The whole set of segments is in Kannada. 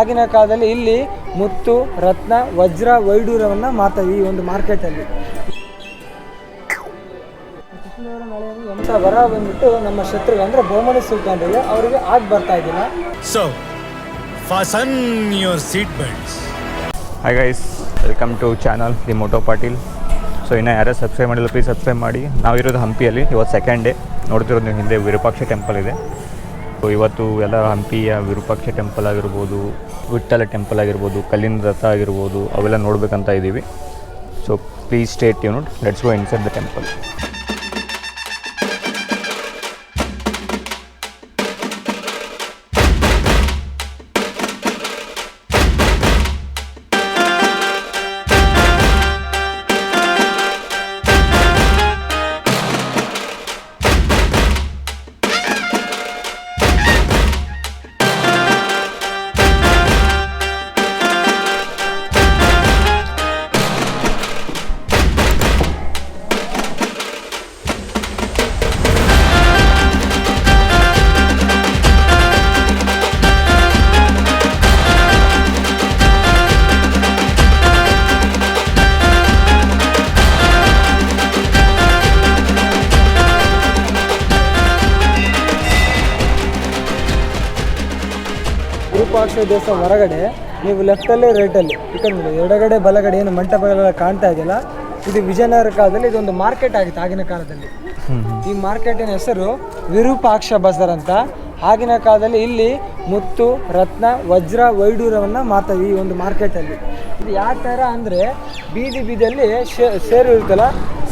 ಆಗಿನ ಕಾಲದಲ್ಲಿ ಇಲ್ಲಿ ಮುತ್ತು ರತ್ನ ವಜ್ರ ವೈಡೂರ್ಯವನ್ನು ಮಾರ್ತಾ ಈ ಒಂದು ಮಾರ್ಕೆಟಲ್ಲಿ ಎಂಥ ವರ ಬಂದ್ಬಿಟ್ಟು ನಮ್ಮ ಶತ್ರು ಅಂದರೆ ಬಹುಮನಿ ಸುಲ್ತಾನ್ರಿಗೆ ಅವರಿಗೆ ಆಗಿ ಬರ್ತಾ ಇದ್ದಿಲ್ಲ. So fasten your seat belts hi guys welcome to channel the Moto Patil so ಇನ್ನು ಯಾರೇ ಸಬ್ಸ್ಕ್ರೈಬ್ ಮಾಡಿಲ್ಲ ಪ್ಲೀಸ್ ಸಬ್ಸ್ಕ್ರೈಬ್ ಮಾಡಿ. ನಾವಿರೋದು ಹಂಪಿಯಲ್ಲಿ ಇವತ್ತು ಸೆಕೆಂಡ್ ಡೇ ನೋಡ್ತಿರೋದು ನೀವು ಹಿಂದೆ ವಿರೂಪಾಕ್ಷ ಟೆಂಪಲ್ ಇದೆ. ಸೊ ಇವತ್ತು ಎಲ್ಲ ಹಂಪಿಯ ವಿರೂಪಾಕ್ಷ ಟೆಂಪಲ್ ಆಗಿರ್ಬೋದು, ವಿಠ್ಠಲ ಟೆಂಪಲ್ ಆಗಿರ್ಬೋದು, ಕಲ್ಲಿನ ರಥ ಆಗಿರ್ಬೋದು, ಅವೆಲ್ಲ ನೋಡಬೇಕಂತ ಇದ್ದೀವಿ. So please stay tuned let's go inside the temple Virupaksha ದೇವಸ್ಥಾನ ಹೊರಗಡೆ. ನೀವು ಲೆಫ್ಟಲ್ಲಿ ರೈಟಲ್ಲಿ ನೋಡಿ ಎಡಗಡೆ ಬಲಗಡೆ ಏನು ಮಂಟಪಗಳೆಲ್ಲ ಕಾಣ್ತಾ ಇದೆಯಲ್ಲ? ಇದು ವಿಜಯನಗರ ಕಾಲದಲ್ಲಿ ಇದೊಂದು ಮಾರ್ಕೆಟ್ ಆಗಿತ್ತು ಆಗಿನ ಕಾಲದಲ್ಲಿ. ಈ ಮಾರ್ಕೆಟಿನ ಹೆಸರು? ವಿರೂಪಾಕ್ಷ ಬಜಾರ್ ಅಂತ. ಆಗಿನ ಕಾಲದಲ್ಲಿ ಇಲ್ಲಿ ಮುತ್ತು ರತ್ನ ವಜ್ರ ವೈಡೂರವನ್ನು ಮಾತಾಡಿ ಈ ಒಂದು ಮಾರ್ಕೆಟಲ್ಲಿ ಇದು ಯಾವ ಥರ ಅಂದರೆ ಬೀದಿ ಬೀದಿಯಲ್ಲಿ ಶೇ- ಸೇರು ಇರುತ್ತಲ್ಲ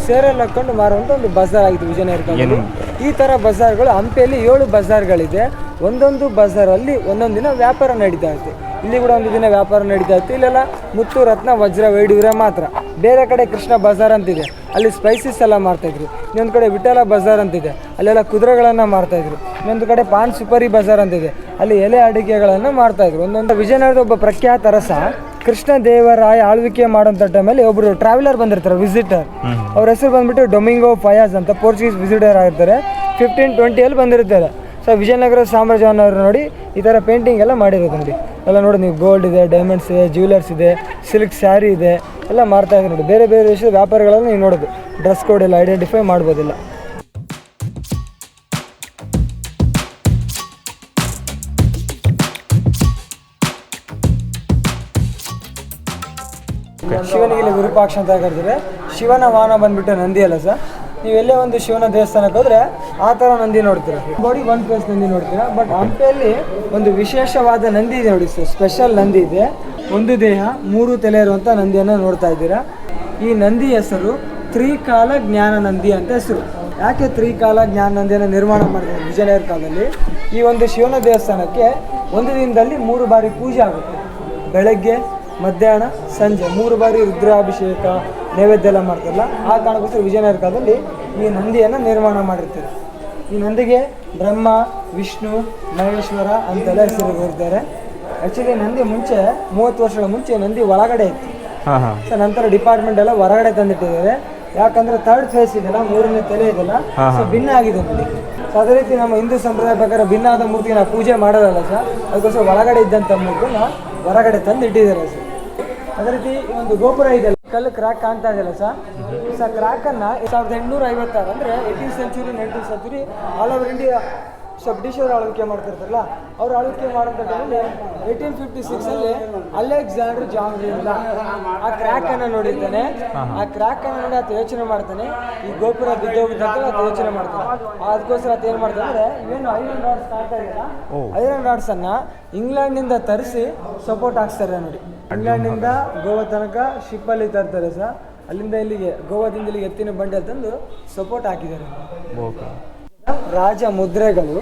ಸೇರಲ್ಲಿ ಹಾಕೊಂಡು ಮಾರುವಂಥ ಒಂದು ಬಜಾರ್ ಆಗಿತ್ತು ವಿಜಯನಗರ ಕಾಲದಲ್ಲಿ. ಈ ಥರ ಬಜಾರ್ಗಳು ಹಂಪಿಯಲ್ಲಿ ಏಳು ಬಜಾರ್ಗಳಿದೆ. ಒಂದೊಂದು ಬಜಾರಲ್ಲಿ ಒಂದೊಂದು ದಿನ ವ್ಯಾಪಾರ ನಡೀತಾ ಇತ್ತು ಇಲ್ಲಿ ಕೂಡ ಒಂದು ದಿನ ವ್ಯಾಪಾರ ನಡೀತಾ ಇತ್ತು ಇಲ್ಲೆಲ್ಲ ಮುತ್ತು ರತ್ನ ವಜ್ರ ವೈಡೂರ್ಯ ಮಾತ್ರ. ಬೇರೆ ಕಡೆ ಕೃಷ್ಣ ಬಜಾರ್ ಅಂತಿದೆ. ಅಲ್ಲಿ ಸ್ಪೈಸಸ್ ಎಲ್ಲ ಮಾರ್ತಾಯಿದ್ರು ಇನ್ನೊಂದು ಕಡೆ ವಿಠಲ ಬಜಾರ್ ಅಂತಿದೆ. ಅಲ್ಲೆಲ್ಲ ಕುದುರೆಗಳನ್ನು ಮಾರ್ತಾಯಿದ್ರು ಇನ್ನೊಂದು ಕಡೆ ಪಾನ್ ಸುಪರಿ ಬಜಾರ್ ಅಂತಿದೆ. ಅಲ್ಲಿ ಎಲೆ ಅಡಿಕೆಗಳನ್ನು ಮಾರ್ತಾಯಿದ್ರು ಒಂದೊಂದು ವಿಜಯನಗರದ ಒಬ್ಬ ಪ್ರಖ್ಯಾತ ರಸ ಕೃಷ್ಣ ದೇವರಾಯ ಆಳ್ವಿಕೆ ಮಾಡೋಂಥ ಟೈಮಲ್ಲಿ ಒಬ್ಬರು ಟ್ರಾವೆಲರ್ ಬಂದಿರ್ತಾರೆ ವಿಸಿಟರ್ ಅವ್ರ ಹೆಸರು ಬಂದ್ಬಿಟ್ಟು ಡೊಮಿಂಗೋ ಫಯಾಜ್ ಅಂತ ಪೋರ್ಚುಗೀಸ್ ವಿಸಿಟರ್ ಆಗಿರ್ತಾರೆ. ಫಿಫ್ಟೀನ್ ಟ್ವೆಂಟಿಯಲ್ಲಿ ಬಂದಿರ್ತಾರೆ. ಸೊ ವಿಜಯನಗರ ಸಾಮ್ರಾಜ್ಯವನ್ನು ನೋಡಿ ಈ ಥರ ಪೇಂಟಿಂಗ್ ಎಲ್ಲ ಮಾಡಿರೋದು ನೋಡಿ. ಎಲ್ಲ ನೋಡಿ ನೀವು ಗೋಲ್ಡ್ ಇದೆ ಡೈಮಂಡ್ಸ್ ಇದೆ ಜ್ಯುವೆಲರ್ಸ್ ಇದೆ ಸಿಲ್ಕ್ ಸ್ಯಾರಿ ಇದೆ, ಎಲ್ಲ ಮಾರ್ತಾ ಇದೆ ನೋಡಿ. ಬೇರೆ ಬೇರೆ ದೇಶದ ವ್ಯಾಪಾರಗಳನ್ನು ನೀವು ನೋಡೋದು. ಡ್ರೆಸ್ ಕೋಡ್ ಎಲ್ಲ ಐಡೆಂಟಿಫೈ ಮಾಡ್ಬೋದಿಲ್ಲ. ಶಿವನಿಗೆ ಇಲ್ಲಿ ವಿರೂಪಾಕ್ಷ ಅಂತ ಕರೆದ್ರೆ ಶಿವನ ವಾಹನ ಬಂದ್ಬಿಟ್ಟು ನಂದಿ ಅಲ್ಲ ಸರ್? ನೀವು ಎಲ್ಲೇ ಒಂದು ಶಿವನ ದೇವಸ್ಥಾನಕ್ಕೆ ಹೋದ್ರೆ ಆ ಥರ ನಂದಿ ನೋಡ್ತೀರಾ. ಬಾಡಿ ಒನ್ ಪ್ಲೇಸ್ ನಂದಿ ನೋಡ್ತೀರಾ ಬಟ್ ಹಂಪೆಯಲ್ಲಿ ಒಂದು ವಿಶೇಷವಾದ ನಂದಿ ಇದೆ ನೋಡಿ ಸರ್ ಸ್ಪೆಷಲ್ ನಂದಿ ಇದೆ. ಒಂದು ದೇಹ, ಮೂರು ತಲೆ ಇರುವಂಥ ನಂದಿಯನ್ನು ನೋಡ್ತಾ ಇದ್ದೀರಾ. ಈ ನಂದಿ ಹೆಸರು ತ್ರಿಕಾಲ ಜ್ಞಾನ ನಂದಿ ಅಂತ ಹೆಸರು. ಯಾಕೆ ತ್ರಿಕಾಲ ಜ್ಞಾನ ನಂದಿಯನ್ನು ನಿರ್ಮಾಣ ಮಾಡಿದ್ದಾರೆ ವಿಜಯನಗರ ಕಾಲದಲ್ಲಿ? ಈ ಒಂದು ಶಿವನ ದೇವಸ್ಥಾನಕ್ಕೆ ಒಂದು ದಿನದಲ್ಲಿ ಮೂರು ಬಾರಿ ಪೂಜೆ ಆಗುತ್ತೆ. ಬೆಳಗ್ಗೆ, ಮಧ್ಯಾಹ್ನ, ಸಂಜೆ, ಮೂರು ಬಾರಿ ರುದ್ರಾಭಿಷೇಕ ನೈವೇದ್ಯ ಎಲ್ಲ ಮಾಡ್ತಾರಲ್ಲ ಆ ಕಾರಣಕ್ಕೋಸ್ಕರ ವಿಜಯನಗರ ಕಾಲದಲ್ಲಿ ಈ ನಂದಿಯನ್ನು ನಿರ್ಮಾಣ ಮಾಡಿರ್ತಾರೆ ಈ ನಂದಿಗೆ ಬ್ರಹ್ಮ ವಿಷ್ಣು ಮಹೇಶ್ವರ ಅಂತೆಲ್ಲ ಹೆಸರುಗಳಿರ್ತಾರೆ ಆ್ಯಕ್ಚುಲಿ ನಂದಿ ಮುಂಚೆ ಮೂವತ್ತು ವರ್ಷಗಳ ಮುಂಚೆ ನಂದಿ ಒಳಗಡೆ ಇತ್ತು. ಸೊ ನಂತರ ಡಿಪಾರ್ಟ್ಮೆಂಟ್ ಎಲ್ಲ ಹೊರಗಡೆ ತಂದಿಟ್ಟಿದ್ದಾರೆ. ಯಾಕಂದ್ರೆ ಥರ್ಡ್ ಫೇಸ್ ಇದೆಲ್ಲ ಮೂರನೇ ತಲೆ ಇದೆಲ್ಲ ಸೊ ಭಿನ್ನ ಆಗಿದೆ ನಂದಿ ಸೊ ಅದೇ ರೀತಿ ನಮ್ಮ ಹಿಂದೂ ಸಂಪ್ರದಾಯ ಪ್ರಕಾರ ಭಿನ್ನ ಆದ ಮೂರ್ತಿ ನಾವು ಪೂಜೆ ಮಾಡೋದಲ್ಲ ಸರ್ ಅದಕ್ಕೋಸ್ಕರ ಒಳಗಡೆ ಇದ್ದಂಥ ಮೂರ್ತಿನ ಹೊರಗಡೆ ತಂದು ಇಟ್ಟಿದ್ದಾರೆ ಸರ್ ಅದೇ ರೀತಿ ಒಂದು ಗೋಪುರ ಇದೆಯಲ್ಲ ಕಲ್ಲು ಕ್ರಾಕ್ ಕಾಣ್ತಾ ಇದೆಯಲ್ಲ ಸರ್ ಸರ್ ಕ್ರ್ಯಾಕನ್ನು ಸಾವಿರದ ಎಂಟುನೂರ ಐವತ್ತಾರು ಅಂದರೆ eighteen century nineteen century all over India so ಬ್ರಿಟಿಷರು ಆಳ್ವಿಕೆ ಮಾಡ್ತಿರ್ತಾರಲ್ಲ ಅವ್ರು ಆಳ್ವಿಕೆ ಮಾಡೋಂಥ ಟೈಮಲ್ಲಿ ಏಯ್ಟೀನ್ ಫಿಫ್ಟಿ ಸಿಕ್ಸಲ್ಲಿ ಅಲೆಕ್ಸಾಂಡರ್ ಜಾಂಗ್ಲಿಂದ ಆ ಕ್ರ್ಯಾಕನ್ನು ನೋಡಿದ್ದಾನೆ. ಆ ಕ್ರ್ಯಾಕನ್ನು ನೋಡಿ ಆತ ಯೋಚನೆ ಮಾಡ್ತಾನೆ. ಈ ಗೋಪುರ ಬಿದ್ದೋಗಿದ್ದಂತ ಆತ ಯೋಚನೆ ಮಾಡ್ತಾನೆ. ಅದಕ್ಕೋಸ್ಕರ ಆತ ಏನು ಮಾಡ್ತಾನೆ ಅಂದರೆ ಏನು ಐರನ್ ರಾಡ್ಸ್ ಕಾಣ್ತಾ ಇದೆಯಲ್ಲ ಐರನ್ ರಾಡ್ಸನ್ನು ಇಂಗ್ಲೆಂಡಿಂದ ತರಿಸಿ ಸಪೋರ್ಟ್ ಹಾಕ್ಸ್ತಾರೆ ನೋಡಿ. ಇಂಗ್ಲೆಂಡ್ನಿಂದ ಗೋವಾ ತನಕ ಶಿಪ್ಪಲ್ಲಿ ತರ್ತಾರೆ ಸರ್. ಅಲ್ಲಿಂದ ಇಲ್ಲಿಗೆ ಗೋವಾದಿಂದ ಇಲ್ಲಿಗೆ ಎತ್ತಿನ ಬಂಡೆ ತಂದು ಸಪೋರ್ಟ್ ಹಾಕಿದ್ದಾರೆ. ಓಕೆ. ರಾಜ ಮುದ್ರೆಗಳು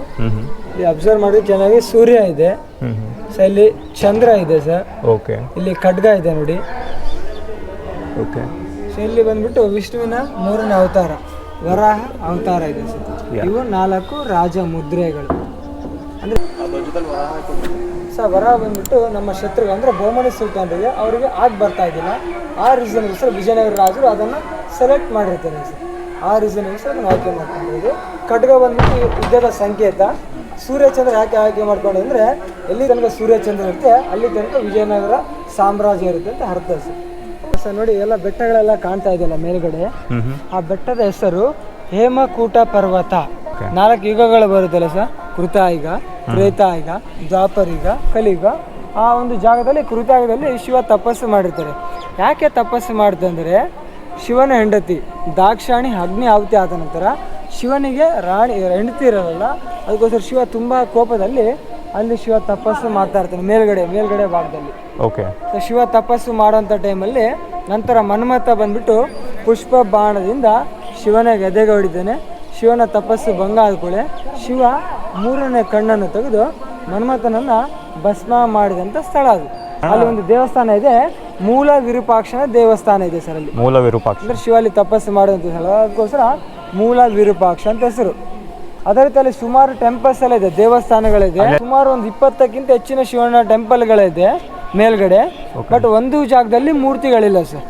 ಇಲ್ಲಿ ಅಬ್ಸರ್ವ್ ಮಾಡಿ ಚೆನ್ನಾಗಿ ಸೂರ್ಯ ಇದೆ. ಹ್ಞೂ ಹ್ಞೂ ಸೊ ಇಲ್ಲಿ ಚಂದ್ರ ಇದೆ ಸರ್. ಓಕೆ. ಇಲ್ಲಿ ಖಡ್ಗ ಇದೆ ನೋಡಿ. ಓಕೆ. ಸೊ ಇಲ್ಲಿ ಬಂದ್ಬಿಟ್ಟು ವಿಷ್ಣುವಿನ ಮೂರನೇ ಅವತಾರ ವರಾಹ ಅವತಾರ ಇದೆ ಸರ್. ಇವು ನಾಲ್ಕು ರಾಜ ಮುದ್ರೆಗಳು. ಅಂದ್ರೆ ಸರ್ ವರ ಬಂದ್ಬಿಟ್ಟು ನಮ್ಮ ಶತ್ರುಗಳು ಅಂದರೆ ಬಹುಮನಿ ಸುಲ್ತಾನ್ರಿಗೆ ಅವರಿಗೆ ಆಗಿ ಬರ್ತಾ ಇದ್ದಿಲ್ಲ. ಆ ರೀಸನ್ ರೀಸನ್ಗೋಸ್ಕರ ವಿಜಯನಗರ ರಾಜರು ಅದನ್ನು ಸೆಲೆಕ್ಟ್ ಮಾಡಿರ್ತಾರೆ ಸರ್. ಆ ರೀಸನ್ಗೋಸ್ಕರ ಅದನ್ನು ಆಯ್ಕೆ ಮಾಡ್ಕೊಂಡಿದ್ದೀವಿ ಖಡ್ಗ ಬಂದ್ಬಿಟ್ಟು ಯುದ್ಧದ ಸಂಕೇತ. ಸೂರ್ಯಚಂದ್ರ ಯಾಕೆ ಆಯ್ಕೆ ಮಾಡ್ಕೊಂಡು ಅಂದರೆ ಎಲ್ಲಿ ತನಕ ಸೂರ್ಯಚಂದ್ರ ಇರುತ್ತೆ ಅಲ್ಲಿ ತನಕ ವಿಜಯನಗರ ಸಾಮ್ರಾಜ್ಯ ಇರುತ್ತೆ ಅಂತ ಅರ್ಥ ಸರ್. ಸರ್ ನೋಡಿ ಎಲ್ಲ ಬೆಟ್ಟಗಳೆಲ್ಲ ಕಾಣ್ತಾ ಇದೆಯಲ್ಲ ಮೇಲ್ಗಡೆ. ಆ ಬೆಟ್ಟದ ಹೆಸರು ಹೇಮಕೂಟ ಪರ್ವತ. ನಾಲ್ಕು ಯುಗಗಳು ಬರುತ್ತಲ್ಲ ಸರ್. ಕೃತಾಯುಗ ತ್ರೇತಾಯುಗ ದ್ವಾಪರಿಗ ಕಲಿಯುಗ ಆ ಒಂದು ಜಾಗದಲ್ಲಿ ಕೃತಾಯುಗದಲ್ಲಿ ಶಿವ ತಪಸ್ಸು ಮಾಡಿರ್ತಾರೆ. ಯಾಕೆ ತಪಸ್ಸು ಮಾಡ್ತಂದರೆ ಶಿವನ ಹೆಂಡತಿ ದಾಕ್ಷಾಣಿ ಅಗ್ನಿ ಆಹುತಿ ಆದ ನಂತರ ಶಿವನಿಗೆ ರಾಣಿ ಹೆಂಡತಿ ಇರಲ್ಲ ಅದಕ್ಕೋಸ್ಕರ ಶಿವ ತುಂಬ ಕೋಪದಲ್ಲಿ ಅಲ್ಲಿ ಶಿವ ತಪಸ್ಸು ಮಾಡ್ತಾ ಇರ್ತಾನೆ ಮೇಲ್ಗಡೆ ಮೇಲ್ಗಡೆ ಭಾಗದಲ್ಲಿ. ಓಕೆ ಸೊ ಶಿವ ತಪಸ್ಸು ಮಾಡುವಂಥ ಟೈಮಲ್ಲಿ ನಂತರ ಮನ್ಮಥ ಬಂದ್ಬಿಟ್ಟು ಪುಷ್ಪ ಬಾಣದಿಂದ ಶಿವನ ಎದೆಗೆ ಹೊಡಿತಾನೆ. ಶಿವನ ತಪಸ್ಸು ಭಂಗ ಆದ್ಕೊಳ್ಳೆ ಶಿವ ಮೂರನೇ ಕಣ್ಣನ್ನು ತೆಗೆದು ಮನ್ಮಥನನ್ನ ಭಸ್ಮ ಮಾಡಿದಂಥ ಸ್ಥಳ ಅದು. ಅಲ್ಲಿ ಒಂದು ದೇವಸ್ಥಾನ ಇದೆ. ಮೂಲ ವಿರೂಪಾಕ್ಷನ ದೇವಸ್ಥಾನ ಇದೆ ಸರ್ ಅಲ್ಲಿ. ಮೂಲ ವಿರೂಪಾಕ್ಷ. ಅಂದ್ರೆ ಶಿವ ಅಲ್ಲಿ ತಪಸ್ಸು ಮಾಡಿದಂತ ಸ್ಥಳ. ಅದಕ್ಕೋಸ್ಕರ ಮೂಲ ವಿರೂಪಾಕ್ಷ ಅಂತ ಹೆಸರು. ಅದೇ ರೀತಿ ಅಲ್ಲಿ ಸುಮಾರು ಟೆಂಪಲ್ಸ್ ಎಲ್ಲ ಇದೆ ದೇವಸ್ಥಾನಗಳಿದೆ. ಸುಮಾರು ಒಂದು ಇಪ್ಪತ್ತಕ್ಕಿಂತ ಹೆಚ್ಚಿನ ಶಿವನ ಟೆಂಪಲ್ಗಳಿದೆ ಮೇಲ್ಗಡೆ. ಬಟ್ ಒಂದು ಜಾಗದಲ್ಲಿ ಮೂರ್ತಿಗಳಿಲ್ಲ ಸರ್.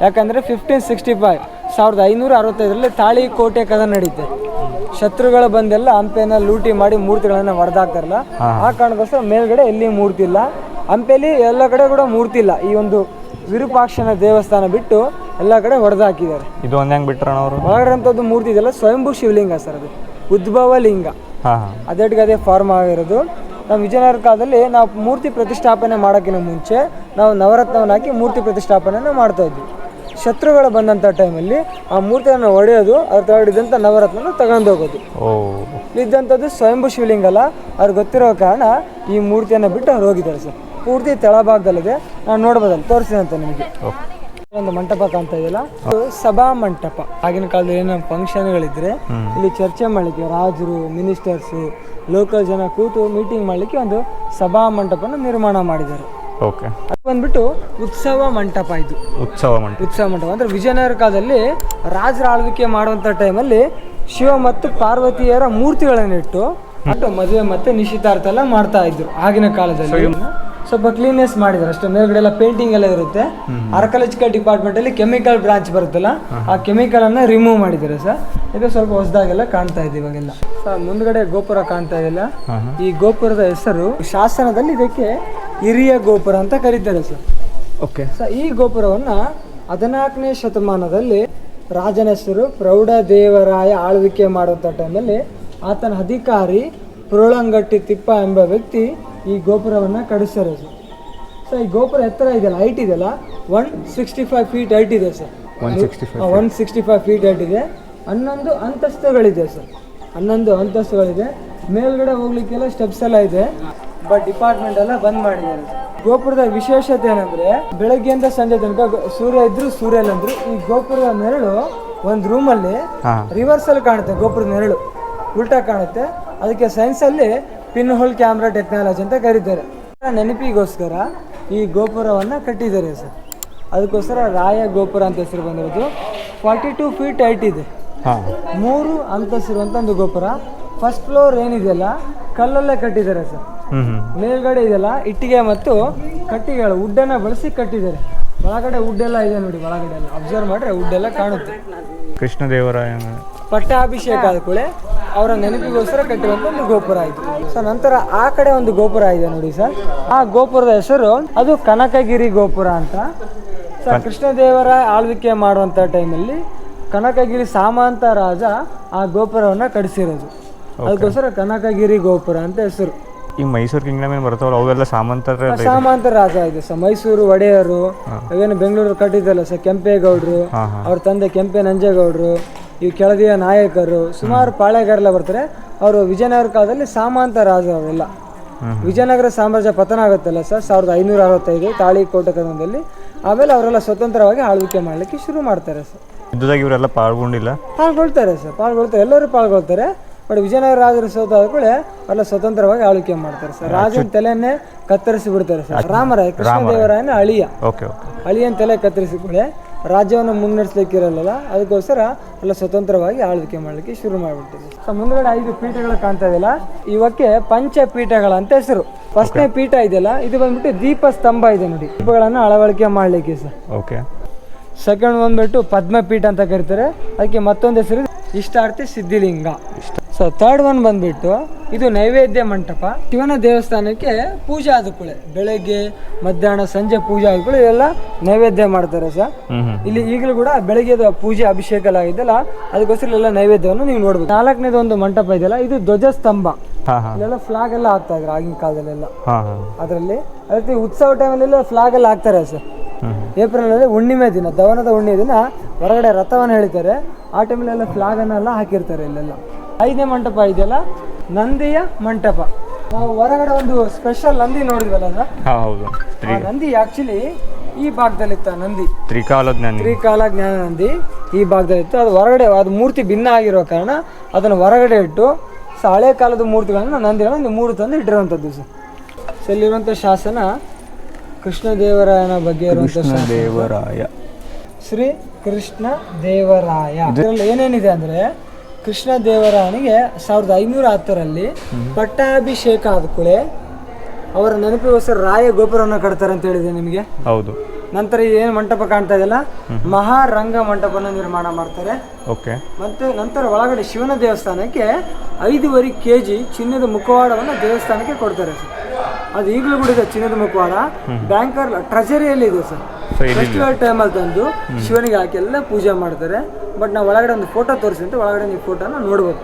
ಯಾಕಂದ್ರೆ ಫಿಫ್ಟೀನ್ ಸಿಕ್ಸ್ಟಿ ಫೈವ್ ಸಾವಿರದ ಐನೂರ ಅರವತ್ತೈದರಲ್ಲಿ ತಾಳಿ ಕೋಟೆ ಕದ ನಡೀತೆ ಶತ್ರುಗಳು ಬಂದೆಲ್ಲ ಹಂಪೆನ ಲೂಟಿ ಮಾಡಿ ಮೂರ್ತಿಗಳನ್ನ ಹೊಡೆದಾಕ್ತಾರಲ್ಲ ಆ ಕಾರಣಕ್ಕೋಸ್ಕರ ಮೇಲ್ಗಡೆ ಎಲ್ಲಿ ಮೂರ್ತಿ ಇಲ್ಲ ಹಂಪೆಯಲ್ಲಿ ಎಲ್ಲ ಕಡೆ ಕೂಡ ಮೂರ್ತಿ ಇಲ್ಲ ಈ ಒಂದು ವಿರೂಪಾಕ್ಷನ ದೇವಸ್ಥಾನ ಬಿಟ್ಟು ಎಲ್ಲ ಕಡೆ ಹೊಡೆದಾಕಿದ್ದಾರೆ. ಇದು ಒಂದ್ ಹೆಂಗ್ ಬಿಟ್ರ ಅವರು? ಒಳಗಡೆ ಮೂರ್ತಿ ಇದೆಲ್ಲ ಸ್ವಯಂಭೂ ಶಿವಲಿಂಗ ಸರ್ ಅದು. ಉದ್ಭವ ಲಿಂಗ. ಅದೇಟಿಗೆ ಅದೇ ಫಾರ್ಮ್ ಆಗಿರೋದು? ನಮ್ಮ ವಿಜಯನಗರ ಕಾಲದಲ್ಲಿ ನಾವು ಮೂರ್ತಿ ಪ್ರತಿಷ್ಠಾಪನೆ ಮಾಡೋಕ್ಕಿಂತ ಮುಂಚೆ ನಾವು ನವರತ್ನವನ್ನು ಹಾಕಿ ಮೂರ್ತಿ ಪ್ರತಿಷ್ಠಾಪನೆಯನ್ನು ಮಾಡ್ತಾ ಇದ್ವಿ. ಶತ್ರುಗಳು ಬಂದಂಥ ಟೈಮಲ್ಲಿ ಆ ಮೂರ್ತಿಯನ್ನು ಒಡೆಯೋದು ಅದ್ರ ಹೊಡೆದಂಥ ನವರತ್ನ ತಗೊಂಡು ಹೋಗೋದು. ಓ. ಇದ್ದಂಥದ್ದು ಸ್ವಯಂಭು ಶಿವಲಿಂಗ ಅಲ್ಲ ಅವ್ರಿಗೆ ಗೊತ್ತಿರೋ ಕಾರಣ ಈ ಮೂರ್ತಿಯನ್ನು ಬಿಟ್ಟು ಅವ್ರು ಹೋಗಿದ್ದಾರೆ ಸರ್. ಪೂರ್ತಿ ತೆಳಭಾಗದಲ್ಲಿದೆ. ನಾನು ನೋಡ್ಬೋದಲ್ಲ ತೋರಿಸಿದಂತೆ ನಿಮಗೆ. ಒಂದು ಮಂಟಪ ಕಾಣ್ತಾ ಇದೆಯಲ್ಲ ಇದು ಸಭಾ ಮಂಟಪ. ಆಗಿನ ಕಾಲದಲ್ಲಿ ಏನೋ ಫಂಕ್ಷನ್ಗಳಿದ್ರೆ ಇಲ್ಲಿ ಚರ್ಚೆ ಮಾಡಲಿಕ್ಕೆ ರಾಜರು ಮಿನಿಸ್ಟರ್ಸ್ ಲೋಕಲ್ ಜನ ಕೂತು ಮೀಟಿಂಗ್ ಮಾಡಲಿಕ್ಕೆ ಒಂದು ಸಭಾ ಮಂಟಪನ ನಿರ್ಮಾಣ ಮಾಡಿದ್ದಾರೆ. ಓಕೆ. ಅದು ಬಂದ್ಬಿಟ್ಟು ಉತ್ಸವ ಮಂಟಪ ಇದು. ಉತ್ಸವ ಮಂಟಪ. ಉತ್ಸವ ಮಂಟಪ. ಅಂದ್ರೆ ವಿಜಯನಗರ ಕಾಲದಲ್ಲಿ ರಾಜರ ಆಳ್ವಿಕೆ ಮಾಡುವಂಥ ಟೈಮಲ್ಲಿ ಶಿವ ಮತ್ತು ಪಾರ್ವತಿಯರ ಮೂರ್ತಿಗಳನ್ನು ಇಟ್ಟು ಮತ್ತು ಮದುವೆ ಮತ್ತೆ ನಿಶ್ಚಿತಾರ್ಥ ಎಲ್ಲ ಮಾಡ್ತಾ ಇದ್ರು ಆಗಿನ ಕಾಲದಲ್ಲಿ. ಸ್ವಲ್ಪ ಕ್ಲೀನ್ನೆಸ್ ಮಾಡಿದ್ರು. ಅಷ್ಟೇ ಮೇಲ್ಗಡೆ ಎಲ್ಲ ಪೇಂಟಿಂಗ್ ಎಲ್ಲ ಇರುತ್ತೆ. ಆರ್ಕಾಲಜಿಕಲ್ ಡಿಪಾರ್ಟ್ಮೆಂಟ್ ಅಲ್ಲಿ ಕೆಮಿಕಲ್ ಬ್ರಾಂಚ್ ಬರುತ್ತಲ್ಲ ಆ ಕೆಮಿಕಲ್ ಅನ್ನ ರಿಮೂವ್ ಮಾಡಿದ್ದಾರೆ ಸರ್. ಇದು ಸ್ವಲ್ಪ ಹೊಸದಾಗೆಲ್ಲ ಕಾಣ್ತಾ ಇದೆ ಇವಾಗೆಲ್ಲ. ಸರ್ ಮುಂದ್ಗಡೆ ಗೋಪುರ ಕಾಣ್ತಾ ಇದೆಯಲ್ಲ ಈ ಗೋಪುರದ ಹೆಸರು ಶಾಸನದಲ್ಲಿ ಇದಕ್ಕೆ ಹಿರಿಯ ಗೋಪುರ ಅಂತ ಕರೀತಾರೆ ಸರ್. ಓಕೆ ಸರ್ ಈ ಗೋಪುರವನ್ನ ಹದಿನಾಲ್ಕನೇ ಶತಮಾನದಲ್ಲಿ ರಾಜನ ಹೆಸರು ಪ್ರೌಢದೇವರಾಯ ಆಳ್ವಿಕೆ ಮಾಡುವಂಥ ಟೈಮಲ್ಲಿ ಆತನ ಅಧಿಕಾರಿ ಪುರುಳಂಗಟ್ಟಿ ತಿಪ್ಪ ಎಂಬ ವ್ಯಕ್ತಿ ಈ ಗೋಪುರವನ್ನು ಕಡಿಸ್ತಾರೆ ಸರ್. ಸರ್ ಈ ಗೋಪುರ ಎತ್ತರ ಇದೆಯಲ್ಲ ಹೈಟ್ ಇದೆಯಲ್ಲ? One sixty five feet height ಇದೆ sir. One sixty five one sixty five feet height ಇದೆ. ಹನ್ನೊಂದು ಅಂತಸ್ತುಗಳಿದೆ ಸರ್. ಹನ್ನೊಂದು ಅಂತಸ್ತುಗಳಿದೆ. ಮೇಲ್ಗಡೆ ಹೋಗ್ಲಿಕ್ಕೆಲ್ಲ ಸ್ಟೆಪ್ಸ್ ಎಲ್ಲ ಇದೆ. ಬಟ್ ಡಿಪಾರ್ಟ್ಮೆಂಟ್ ಎಲ್ಲ ಬಂದ್ ಮಾಡಿದ್ದಾರೆ. ಗೋಪುರದ ವಿಶೇಷತೆ ಏನಂದ್ರೆ ಬೆಳಗ್ಗೆಯಿಂದ ಸಂಜೆ ತನಕ ಸೂರ್ಯ ಇದ್ರು ಸೂರ್ಯ ಇಲ್ಲ ಅಂದ್ರು. ಈ ಗೋಪುರದ ನೆರಳು ಒಂದು ರೂಮಲ್ಲಿ ರಿವರ್ಸಲ್ಲಿ ಕಾಣುತ್ತೆ ಗೋಪುರದ ನೆರಳು. ಉಲ್ಟಾ ಕಾಣುತ್ತೆ. ಅದಕ್ಕೆ ಸೈನ್ಸ್ ಅಲ್ಲಿ ಪಿನ್ ಹೋಲ್ ಕ್ಯಾಮ್ರಾ ಟೆಕ್ನಾಲಜಿ ಅಂತ ಕರೀತಾರೆ. ನೆನಪಿಗೋಸ್ಕರ ಈ ಗೋಪುರವನ್ನ ಕಟ್ಟಿದ್ದಾರೆ ಸರ್. ಅದಕ್ಕೋಸ್ಕರ ರಾಯ ಗೋಪುರ ಅಂತ ಹೆಸರು ಬಂದಿರೋದು. ಫಾರ್ಟಿ ಟೂ ಫೀಟ್ ಹೈಟ್ ಇದೆ ಮೂರು ಅಂತಸ್ತಿರುವಂಥ ಒಂದು ಗೋಪುರ. ಫಸ್ಟ್ ಫ್ಲೋರ್ ಏನಿದೆಯಲ್ಲ ಕಲ್ಲಲ್ಲೇ ಕಟ್ಟಿದ್ದಾರೆ ಸರ್. ಮೇಲ್ಗಡೆ ಇದೆಲ್ಲ ಇಟ್ಟಿಗೆ ಮತ್ತು ಕಟ್ಟಿಗೆಗಳು ವುಡ್ಡನ್ನು ಬಳಸಿ ಕಟ್ಟಿದ್ದಾರೆ. ಒಳಗಡೆ ವುಡ್ ಎಲ್ಲ ಇದೆ ನೋಡಿ ಒಳಗಡೆ ಎಲ್ಲ. ಅಬ್ಸರ್ವ್ ಮಾಡಿದ್ರೆ ವುಡ್ ಎಲ್ಲ ಕಾಣುತ್ತೆ. ಕೃಷ್ಣದೇವರಾಯ ಪಟ್ಟಾಭಿಷೇಕ ಆದ ಕೂಡಲೇ ಅವರ ನೆನಪಿಗೋಸ್ಕರ ಕಟ್ಟಿರುವಂತ ಒಂದು ಗೋಪುರ ಆಯಿತು. ಸೊ ನಂತರ ಆ ಕಡೆ ಒಂದು ಗೋಪುರ ಇದೆ ನೋಡಿ ಸರ್. ಆ ಗೋಪುರದ ಹೆಸರು ಅದು ಕನಕಗಿರಿ ಗೋಪುರ ಅಂತ. ಸರ್ ಕೃಷ್ಣದೇವರ ಆಳ್ವಿಕೆ ಮಾಡುವಂಥ ಟೈಮಲ್ಲಿ ಕನಕಗಿರಿ ಸಾಮಂತ ರಾಜ ಆ ಗೋಪುರವನ್ನು ಕಟ್ಟಿಸಿರೋದು. ಅದಕ್ಕೋಸ್ಕರ ಕನಕಗಿರಿ ಗೋಪುರ ಅಂತ ಹೆಸರು. ಈ ಮೈಸೂರು ಕಿಂಗ್ಡಮ್ ಏನು ಬರ್ತಾವಲ್ಲ ಅವೆಲ್ಲ ಸಾಮಂತರ ಸಾಮಂತ ರಾಜ ಇದೆ ಸರ್. ಮೈಸೂರು ಒಡೆಯರು ಅವೇನು ಬೆಂಗಳೂರು ಕಟ್ಟಿದ್ದಲ್ಲ ಸರ್ ಕೆಂಪೇಗೌಡರು ಅವ್ರ ತಂದೆ ಕೆಂಪೆ ನಂಜೇಗೌಡರು ಈ ಕೆಳದಿಯ ನಾಯಕರು ಸುಮಾರು ಪಾಳೆಗಾರಲ್ಲ ಬರ್ತಾರೆ. ಅವರು ವಿಜಯನಗರ ಕಾಲದಲ್ಲಿ ಸಾಮಂತ ರಾಜ ಅವರೆಲ್ಲ ವಿಜಯನಗರ ಸಾಮ್ರಾಜ್ಯ ಪತನ ಆಗುತ್ತಲ್ಲ ಸರ್ ಸಾವಿರದ ಐನೂರ ಅರವತ್ತೈದು ತಾಳಿಕೋಟೆ ಕದನದಲ್ಲಿ ಆಮೇಲೆ ಅವರೆಲ್ಲ ಸ್ವತಂತ್ರವಾಗಿ ಆಳ್ವಿಕೆ ಮಾಡಲಿಕ್ಕೆ ಶುರು ಮಾಡ್ತಾರೆ ಸರ್. ಯುದ್ಧದಾಗ ಇವರೆಲ್ಲ ಪಾಲ್ಗೊಂಡಿಲ್ಲ? ಪಾಲ್ಗೊಳ್ತಾರೆ ಸರ್ ಪಾಲ್ಗೊಳ್ತಾರೆ. ಎಲ್ಲರೂ ಪಾಲ್ಗೊಳ್ತಾರೆ. ಬಟ್ ವಿಜಯನಗರ ರಾಜರು ಸೋತಾದ ಕೂಡ ಎಲ್ಲ ಸ್ವತಂತ್ರವಾಗಿ ಆಳ್ವಿಕೆ ಮಾಡ್ತಾರೆ ಸರ್. ರಾಜನ ತಲೆಯನ್ನೇ ಕತ್ತರಿಸಿ ಬಿಡ್ತಾರೆ ಸರ್. ರಾಮರಾಯ ಕೃಷ್ಣದೇವರಾಯನ ಅಳಿಯ. ಅಳಿಯನ್ ತಲೆ ಕತ್ತರಿಸಿ ಕೂಡ ರಾಜ್ಯವನ್ನು ಮುನ್ನಡೆಸಲಿಕ್ಕಿರಲ್ಲ ಅದಕ್ಕೋಸ್ಕರ ಎಲ್ಲ ಸ್ವತಂತ್ರವಾಗಿ ಆಳ್ವಿಕೆ ಮಾಡಲಿಕ್ಕೆ ಶುರು ಮಾಡಿಬಿಡ್ತೀವಿ. ಸೊ ಮುಂದ್ಗಡೆ ಐದು ಪೀಠಗಳು ಕಾಣ್ತಾ ಇದೆಯಲ್ಲ ಇವಕ್ಕೆ ಪಂಚಪೀಠಗಳ ಅಂತ ಹೆಸರು. ಫಸ್ಟ್ನೇ ಪೀಠ ಇದೆಯಲ್ಲ ಇದು ಬಂದ್ಬಿಟ್ಟು ದೀಪ ಸ್ತಂಭ ಇದೆ ನೋಡಿ. ದೀಪಗಳನ್ನು ಅಳವಡಿಕೆ ಮಾಡಲಿಕ್ಕೆ ಸರ್. ಓಕೆ. ಸೆಕೆಂಡ್ ಬಂದ್ಬಿಟ್ಟು ಪದ್ಮಪೀಠ ಅಂತ ಕರೀತಾರೆ. ಅದಕ್ಕೆ ಮತ್ತೊಂದು ಹೆಸರು Ishtarthi Siddhilinga. So so third one ಬಂದ್ಬಿಟ್ಟು ಇದು ನೈವೇದ್ಯ ಮಂಟಪ. ಶಿವನ ದೇವಸ್ಥಾನಕ್ಕೆ ಪೂಜೆ ಆದ ಕೂಡಲೇ ಬೆಳಗ್ಗೆ ಮಧ್ಯಾಹ್ನ ಸಂಜೆ ಪೂಜೆ ಆದ ಕೂಡ ಎಲ್ಲ ನೈವೇದ್ಯ ಮಾಡ್ತಾರೆ ಸರ್ ಇಲ್ಲಿ ಈಗಲೂ ಕೂಡ ಬೆಳಗ್ಗೆ ಪೂಜೆ ಅಭಿಷೇಕ ಎಲ್ಲ ಆಗಿದ್ದಲ್ಲ ಅದಕ್ಕೋಸ್ಕರ ಎಲ್ಲ ನೈವೇದ್ಯವನ್ನು ನೀವು ನೋಡ್ಬೋದು. ನಾಲ್ಕನೇದು ಒಂದು ಮಂಟಪ ಇದೆಯಲ್ಲ ಇದು ಧ್ವಜಸ್ತಂಭ ಇಲ್ಲೆಲ್ಲ ಫ್ಲಾಗ್ ಎಲ್ಲ ಹಾಕ್ತಾ ಇದ್ರು ಆಗಿನ ಕಾಲದಲ್ಲೆಲ್ಲ. ಅದರಲ್ಲಿ ಅದಕ್ಕೆ ಉತ್ಸವ ಟೈಮಲ್ಲೆಲ್ಲ ಫ್ಲಾಗ್ ಎಲ್ಲ ಹಾಕ್ತಾರೆ ಸರ್ ಏಪ್ರಿಲ್ ಅಲ್ಲಿ ಹುಣ್ಣಿಮೆ ದಿನ ದವನದ ಹುಣ್ಣಿಮೆ ದಿನ ಹೊರಗಡೆ ರಥವನ್ನು ಹೇಳ್ತಾರೆ ಆ ಟೈಮಲ್ಲೆಲ್ಲ ಫ್ಲಾಗನ್ನೆಲ್ಲ ಹಾಕಿರ್ತಾರೆ ಇಲ್ಲೆಲ್ಲ. ಐದನೇ ಮಂಟಪ ಇದೆಯಲ್ಲ? ನಂದಿಯ ಮಂಟಪ. ನಾವು ಹೊರಗಡೆ ಒಂದು ಸ್ಪೆಷಲ್ ನಂದಿ ನೋಡಿದ್ವಲ್ಲ ಸರ್ ಹೌದು. ಆ ನಂದಿ ಆಕ್ಚುಲಿ ಈ ಭಾಗದಲ್ಲಿತ್ತ ನಂದಿ. ತ್ರಿಕಾಲ ಜ್ಞಾನ. ತ್ರಿಕಾಲ ಜ್ಞಾನ ನಂದಿ ಈ ಭಾಗದಲ್ಲಿತ್ತು. ಅದು ಹೊರಗಡೆ ಅದು ಮೂರ್ತಿ ಭಿನ್ನ ಆಗಿರೋ ಕಾರಣ ಅದನ್ನು ಹೊರಗಡೆ ಇಟ್ಟು ಸೊ ಹಳೆ ಕಾಲದ ಮೂರ್ತಿಗಳನ್ನು ನಂದಿಗಳನ್ನು ಒಂದು ಮೂರು ತಂದು ಇಟ್ಟಿರುವಂಥದ್ದು ಸರ್. ಸೊ ಇಲ್ಲಿರುವಂಥ ಶಾಸನ ಕೃಷ್ಣದೇವರಾಯನ ಬಗ್ಗೆ ಇರುವಂಥ ದೇವರಾಯ ಶ್ರೀ ಕೃಷ್ಣ ದೇವರಾಯ ಇದರಲ್ಲಿ ಏನೇನಿದೆ ಅಂದ್ರೆ ಕೃಷ್ಣ ದೇವರಾಯನಿಗೆ ಸಾವಿರದ ಐನೂರ ಹತ್ತರಲ್ಲಿ ಪಟ್ಟಾಭಿಷೇಕ ಆದ ಕೂಡಲೇ ಅವರ ನೆನಪಿಗೋಸ್ಕರ ರಾಯ ಗೋಪುರವನ್ನು ಕಟ್ತಾರೆ ಅಂತ ಹೇಳಿದೆ ನಿಮಗೆ? ಹೌದು. ನಂತರ ಏನು ಮಂಟಪ ಕಾಣ್ತಾ ಇದೆಯಲ್ಲ? ಮಹಾರಂಗ ಮಂಟಪವನ್ನು ನಿರ್ಮಾಣ ಮಾಡ್ತಾರೆ. ಓಕೆ. ಮತ್ತೆ ನಂತರ ಒಳಗಡೆ ಶಿವನ ದೇವಸ್ಥಾನಕ್ಕೆ ಐದುವರೆ ಕೆ ಜಿ ಚಿನ್ನದ ಮುಖವಾಡವನ್ನು ದೇವಸ್ಥಾನಕ್ಕೆ ಕೊಡ್ತಾರೆ ಸರ್. ಅದು ಈಗಲೂ ಕೂಡ ಇದೆ ಚಿನ್ನದ ಮುಖವಾಡ. ಬ್ಯಾಂಕರ್ ಟ್ರೆಜರಿಯಲ್ಲಿ ಇದೆ ಸರ್. ಫೆಸ್ಟಿವಲ್ ಅಲ್ಲಿ ತಂದು ಶಿವನಿಗೆ ಹಾಕಿ ಎಲ್ಲ ಪೂಜೆ ಮಾಡ್ತಾರೆ. ಬಟ್ ನಾವು ಒಳಗಡೆ ಒಂದು ಫೋಟೋ ತೋರಿಸಿ ಅಂತ ಒಳಗಡೆ ನೀವು ಫೋಟೋನ ನೋಡ್ಬೋದು